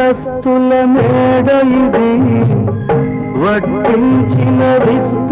అంతస్తుల మేడ ఇది వడ్డించిన విస్త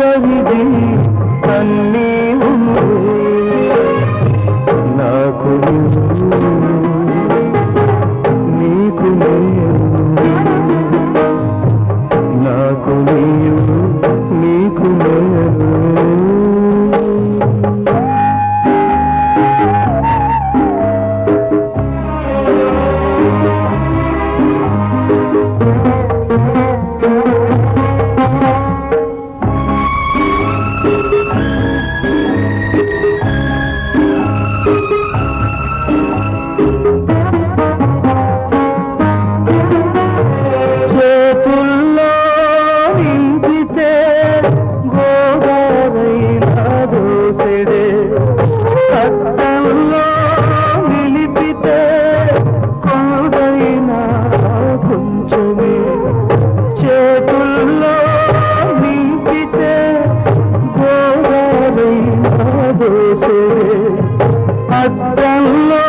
అద్దంలో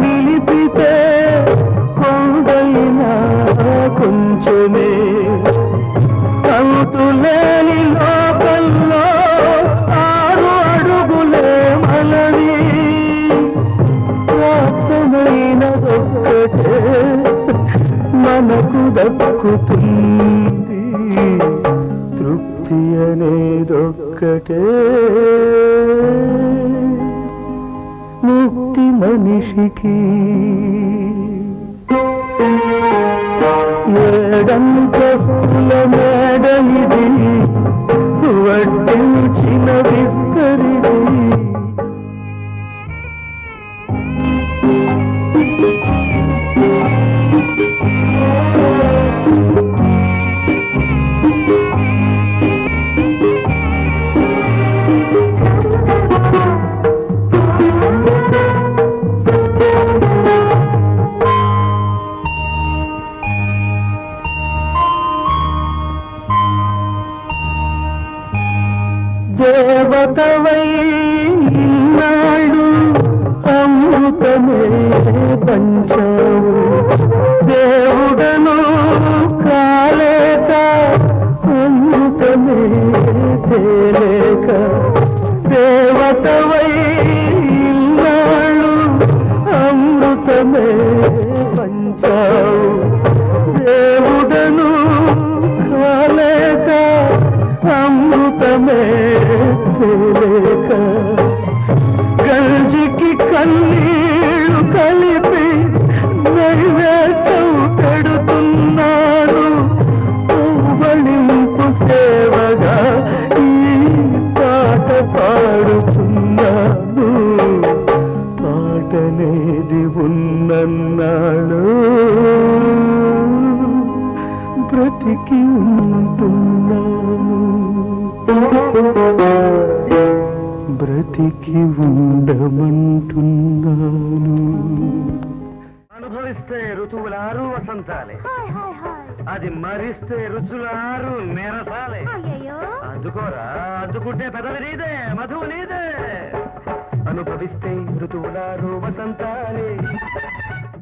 నిలిపితే కొండైనా కొంచెమే. కంతులేని లోకల్లో ఆరు అడుగులే మనవి. ప్రాప్తమైనదొక్కటే మనకు దక్కుతుంది. తృప్తి అనేదొక్కటే. ముక్తి మనిషికి. ఏడంతస్తుల మేడ దేవతవై ఇన్నాడు అమృతమే పంచావు. దేవుడను కాలేక అమృతమే తేలేక దేవతవై ఇన్నాడు అమృతమే పంచావు. తెలియక గంజికి కన్నీళ్ళు కలిపి నైవేద్యం పెడుతున్నాను. పౌవళింపు సేవగా ఈ పాట పాడుతున్నాను. పాటనేది ఉన్నన్నాడు. బ్రతికి ఉంటున్నాను. బ్రతికి ఉండమంటున్నాను అనుభవిస్తే ఋతువులారు వసంతాలే. అది మరిస్తే రుచులారు నెరసాలే అయ్యయ్యో. అందుకోరా అందుకుంటే పెదవి నీదే మధువు నీదే. అనుభవిస్తే ఋతువులారు వసంతాలే.